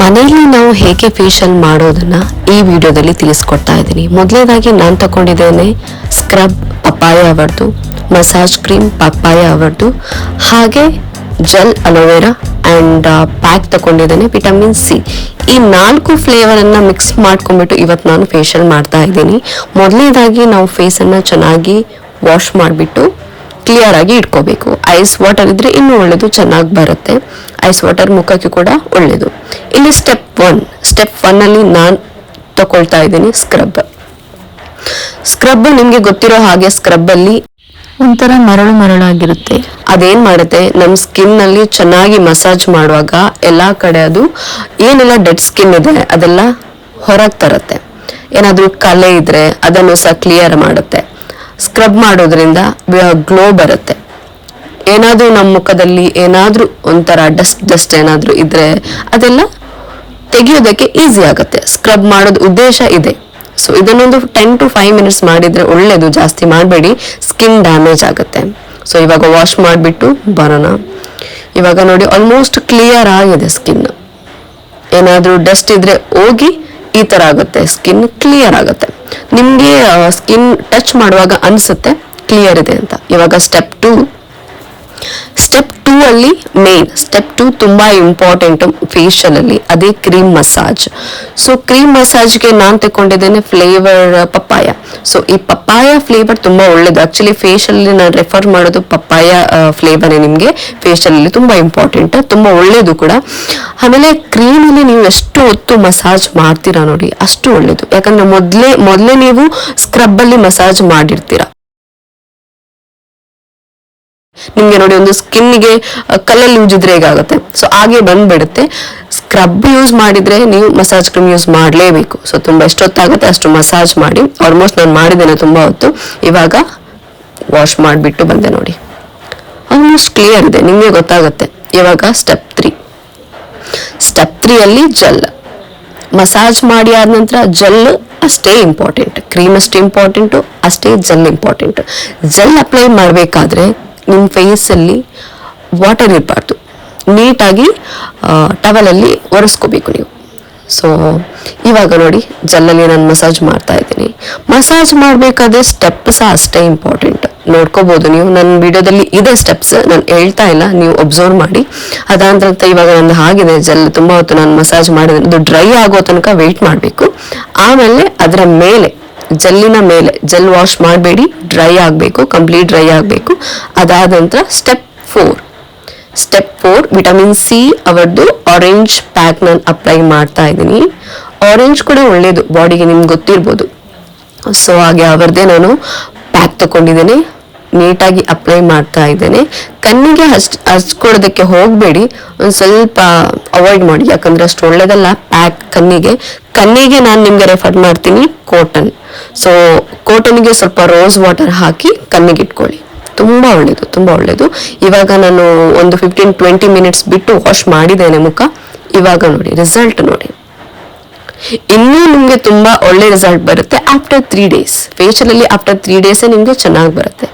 ನಾವು ಹೇಗೆ ಫೇಶಿಯಲ್ ಮಾಡೋದನ್ನ ಈ ವಿಡಿಯೋದಲ್ಲಿ ತಿಳಿಸ್ಕೊಡ್ತಾ ಇದ್ದೀನಿ. ಮೊದಲನೇದಾಗಿ ನಾನು ತಗೊಂಡಿದ್ದೇನೆ ಸ್ಕ್ರಬ್ ಪಪ್ಪಾಯ ಅವರದು ಮಸಾಜ್ ಕ್ರೀಮ್ ಪಪ್ಪಾಯ ಅವರದು, ಹಾಗೆ gel aloe vera and pack ತಗೊಂಡಿದ್ದೇನೆ ವಿಟಮಿನ್ ಸಿ ಈ ನಾಲ್ಕು ಫ್ಲೇವರನ್ನು ಮಿಕ್ಸ್ ಮಾಡ್ಕೊಂಡ್ಬಿಟ್ಟು ಇವತ್ತು ನಾನು ಫೇಶಿಯಲ್ ಮಾಡ್ತಾ ಇದ್ದೀನಿ. ಮೊದಲನೇದಾಗಿ ನಾವು ಫೇಸನ್ನು ಚೆನ್ನಾಗಿ ವಾಶ್ ಮಾಡಿಬಿಟ್ಟು ಕ್ಲಿಯರ್ ಆಗಿ ಇಟ್ಕೋಬೇಕು. ಐಸ್ ವಾಟರ್ ಇದ್ರೆ ಇನ್ನೂ ಒಳ್ಳೇದು ಚೆನ್ನಾಗಿ ಬರುತ್ತೆ. ಐಸ್ ವಾಟರ್ ಮುಖಕ್ಕೆ ಕೂಡ ಒಳ್ಳೇದು. ಇಲ್ಲಿ ಸ್ಟೆಪ್ ಒನ್ ಸ್ಟೆಪ್ ಒನ್ ಅಲ್ಲಿ ನಾನು ತಗೊಳ್ತಾ ಇದ್ದೀನಿ ಸ್ಕ್ರಬ್ ಸ್ಕ್ರಬ್ ನಿಮ್ಗೆ ಗೊತ್ತಿರೋ ಹಾಗೆ ಸ್ಕ್ರಬ್ ಅಲ್ಲಿ ಒಂಥರ ಮರಳು ಮರಳಾಗಿರುತ್ತೆ. ಅದೇನ್ ಮಾಡುತ್ತೆ? ನಮ್ಮ ಸ್ಕಿನ್ನಲ್ಲಿ ಚೆನ್ನಾಗಿ ಮಸಾಜ್ ಮಾಡುವಾಗ ಎಲ್ಲಾ ಕಡೆ ಅದು ಏನೆಲ್ಲ ಡೆಡ್ ಸ್ಕಿನ್ ಇದೆ ಅದೆಲ್ಲ ಹೊರಗೆ ತರುತ್ತೆ. ಏನಾದ್ರೂ ಕಲೆ ಇದ್ರೆ ಅದನ್ನು ಸಹ ಕ್ಲಿಯರ್ ಮಾಡುತ್ತೆ. ಸ್ಕ್ರಬ್ ಮಾಡೋದ್ರಿಂದ ಗ್ಲೋ ಬರುತ್ತೆ. ಏನಾದ್ರೂ ನಮ್ಮ ಮುಖದಲ್ಲಿ ಏನಾದರೂ ಒಂಥರ ಡಸ್ಟ್ ಡಸ್ಟ್ ಏನಾದರೂ ಇದ್ರೆ ಅದೆಲ್ಲ ತೆಗೆಯೋದಕ್ಕೆ ಈಸಿ ಆಗುತ್ತೆ. ಸ್ಕ್ರಬ್ ಮಾಡೋದು ಉದ್ದೇಶ ಇದೆ. ಸೊ ಇದನ್ನೊಂದು ಟೆನ್ ಟು ಫೈವ್ ಮಿನಿಟ್ಸ್ ಮಾಡಿದ್ರೆ ಒಳ್ಳೇದು. ಜಾಸ್ತಿ ಮಾಡಬೇಡಿ. ಸ್ಕಿನ್ ಡ್ಯಾಮೇಜ್ ಆಗುತ್ತೆ. ಸೊ ಇವಾಗ ವಾಶ್ ಮಾಡಿಬಿಟ್ಟು ಬರೋಣ. ಇವಾಗ ನೋಡಿ ಆಲ್ಮೋಸ್ಟ್ ಕ್ಲಿಯರ್ ಆಗಿದೆ ಸ್ಕಿನ್ ಏನಾದರೂ ಡಸ್ಟ್ ಇದ್ರೆ ಹೋಗಿ ಈ ಥರ ಆಗುತ್ತೆ. ಸ್ಕಿನ್ ಕ್ಲಿಯರ್ ಆಗುತ್ತೆ. ನಿಮಗೆ ಸ್ಕಿನ್ ಟಚ್ ಮಾಡುವಾಗ ಅನ್ಸುತ್ತೆ. ಕ್ಲಿಯರ್ ಇದೆ ಅಂತ. ಇವಾಗ step two main step two ತುಂಬಾ ಇಂಪಾರ್ಟೆಂಟ್ ಫೇಶಿಯಲಲ್ಲಿ ಅದೇ ಕ್ರೀಮ್ ಮಸಾಜ್ ಸೊ ಕ್ರೀಮ್ ಮಸಾಜ್ಗೆ ನಾನು ತಗೊಂಡಿದ್ದೇನೆ ಫ್ಲೇವರ್ ಪಪ್ಪಾಯ. ಸೊ ಈ ಪಪ್ಪಾಯ ಫ್ಲೇವರ್ ತುಂಬಾ ಒಳ್ಳೇದು. ಆ್ಯಕ್ಚುಲಿ ಫೇಶಿಯಲ್ ನಾನು ರೆಫರ್ ಮಾಡೋದು ಪಪ್ಪಾಯ ಫ್ಲೇವರ್ ನಿಮಗೆ. ಫೇಶಿಯಲ್ ಅಲ್ಲಿ ತುಂಬಾ ಇಂಪಾರ್ಟೆಂಟ್ ತುಂಬಾ ಒಳ್ಳೇದು ಕೂಡ. ಆಮೇಲೆ ಕ್ರೀಮಲ್ಲಿ ನೀವು ಎಷ್ಟು ಹೊತ್ತು ಮಸಾಜ್ ಮಾಡ್ತೀರಾ ನೋಡಿ, ಅಷ್ಟು ಒಳ್ಳೇದು. ಯಾಕಂದ್ರೆ ಮೊದಲೇ ಮೊದಲೇ ನೀವು ಸ್ಕ್ರಬ್ ಅಲ್ಲಿ ಮಸಾಜ್ ಮಾಡಿರ್ತೀರಾ. ನಿಮ್ಗೆ ನೋಡಿ ಒಂದು ಸ್ಕಿನ್ಗೆ ಕಲ್ಲಲ್ಲಿ ಉಜ್ಜಿದ್ರೆ ಹೇಗಾಗುತ್ತೆ? ಸೊ ಹಾಗೆ ಬಂದ್ಬಿಡುತ್ತೆ. ಸ್ಕ್ರಬ್ ಯೂಸ್ ಮಾಡಿದ್ರೆ ನೀವು ಮಸಾಜ್ ಕ್ರೀಮ್ ಯೂಸ್ ಮಾಡಲೇಬೇಕು. ಸೊ ತುಂಬಾ ಎಷ್ಟೊತ್ತಾಗುತ್ತೆ ಅಷ್ಟು ಮಸಾಜ್ ಮಾಡಿ. ಆಲ್ಮೋಸ್ಟ್ ನಾನು ಮಾಡಿದ್ದೇನೆ ತುಂಬಾ ಹೊತ್ತು. ಇವಾಗ ವಾಶ್ ಮಾಡಿಬಿಟ್ಟು ಬಂದೆ ನೋಡಿ. ಆಲ್ಮೋಸ್ಟ್ ಕ್ಲಿಯರ್ ಇದೆ. ನಿಮಗೆ ಗೊತ್ತಾಗುತ್ತೆ. ಇವಾಗ ಸ್ಟೆಪ್ ತ್ರೀ ಸ್ಟೆಪ್ ತ್ರೀಯಲ್ಲಿ ಜೆಲ್ ಮಸಾಜ್ ಮಾಡಿ ಆದ ನಂತರ ಜೆಲ್ ಅಷ್ಟೇ ಇಂಪಾರ್ಟೆಂಟ್ ಕ್ರೀಮ್ ಅಷ್ಟೇ ಇಂಪಾರ್ಟೆಂಟು ಅಷ್ಟೇ ಜೆಲ್ ಇಂಪಾರ್ಟೆಂಟ್ ಜೆಲ್ ಅಪ್ಲೈ ಮಾಡಬೇಕಾದ್ರೆ ನಿಮ್ಮ ಫೇಸಲ್ಲಿ ವಾಟರ್ ಇರಬಾರ್ದು. ನೀಟಾಗಿ ಟವಲಲ್ಲಿ ಒರೆಸ್ಕೋಬೇಕು ನೀವು. ಸೊ ಇವಾಗ ನೋಡಿ ಜೆಲ್ಲಲ್ಲಿ ನಾನು ಮಸಾಜ್ ಮಾಡ್ತಾ ಇದ್ದೀನಿ. ಮಸಾಜ್ ಮಾಡಬೇಕಾದ್ರೆ ಸ್ಟೆಪ್ ಸಹ ಅಷ್ಟೇ ಇಂಪಾರ್ಟೆಂಟ್ ನೋಡ್ಕೋಬೋದು ನೀವು. ನನ್ನ ವಿಡಿಯೋದಲ್ಲಿ ಇದೆ ಸ್ಟೆಪ್ಸ್ ನಾನು ಹೇಳ್ತಾ ಇಲ್ಲ. ನೀವು ಒಬ್ಸರ್ವ್ ಮಾಡಿ. ಅದಾದ ಇವಾಗ ನಂದು ಆಗಿದೆ ಜೆಲ್ ತುಂಬ ಹೊತ್ತು ನಾನು ಮಸಾಜ್ ಮಾಡಿದ್ರೆ ಅದು ಡ್ರೈ ಆಗೋ ತನಕ ವೆಯ್ಟ್ ಮಾಡಬೇಕು. ಆಮೇಲೆ ಅದರ ಮೇಲೆ ಜೆಲ್ಲಿನ ಮೇಲೆ, ಜೆಲ್ ವಾಶ್ ಮಾಡಬೇಡಿ, ಡ್ರೈ ಆಗಬೇಕು, ಕಂಪ್ಲೀಟ್ ಡ್ರೈ ಆಗಬೇಕು. ಅದಾದ ನಂತರ step four step four vitamin C ಅವರದ್ದು ಆರೆಂಜ್ ಪ್ಯಾಕ್ ನಾನು ಅಪ್ಲೈ ಮಾಡ್ತಾ ಇದ್ದೀನಿ. ಆರೆಂಜ್ ಕೂಡ ಒಳ್ಳೇದು ಬಾಡಿಗೆ ನಿಮ್ಗೆ ಗೊತ್ತಿರ್ಬೋದು. ಸೊ ಹಾಗೆ ಅವರದ್ದೇ ನಾನು ಪ್ಯಾಕ್ ತಗೊಂಡಿದ್ದೇನೆ. ನೀಟಾಗಿ ಅಪ್ಲೈ ಮಾಡ್ತಾ ಇದ್ದೇನೆ. ಕಣ್ಣಿಗೆ ಹಚ್ ಹಚ್ಕೊಳ್ಳೋದಕ್ಕೆ ಹೋಗಬೇಡಿ. ಒಂದು ಸ್ವಲ್ಪ ಅವಾಯ್ಡ್ ಮಾಡಿ, ಯಾಕಂದ್ರೆ ಅಷ್ಟು ಒಳ್ಳೇದಲ್ಲ ಪ್ಯಾಕ್ ಕಣ್ಣಿಗೆ. ಕಣ್ಣಿಗೆ ನಾನು ನಿಮಗೆ ರೆಫರ್ ಮಾಡ್ತೀನಿ ಕಾಟನ್ ಸೊ ಕಾಟನ್ಗೆ ಸ್ವಲ್ಪ ರೋಸ್ ವಾಟರ್ ಹಾಕಿ ಕಣ್ಣಿಗೆ ಇಟ್ಕೊಳ್ಳಿ. ತುಂಬ ಒಳ್ಳೆಯದು ತುಂಬ ಒಳ್ಳೆಯದು ಇವಾಗ ನಾನು ಒಂದು ಫಿಫ್ಟೀನ್ ಟ್ವೆಂಟಿ ಮಿನಿಟ್ಸ್ ಬಿಟ್ಟು ವಾಶ್ ಮಾಡಿದ್ದೇನೆ ಮುಖ. ಇವಾಗ ನೋಡಿ ರಿಸಲ್ಟ್ ನೋಡಿ. ಇನ್ನೂ ನಿಮಗೆ ತುಂಬ ಒಳ್ಳೆ ರಿಸಲ್ಟ್ ಬರುತ್ತೆ ಆಫ್ಟರ್ ತ್ರೀ ಡೇಸ್ ಫೇಶಿಯಲಲ್ಲಿ ಆಫ್ಟರ್ ತ್ರೀ ಡೇಸೇ ನಿಮಗೆ ಚೆನ್ನಾಗಿ ಬರುತ್ತೆ.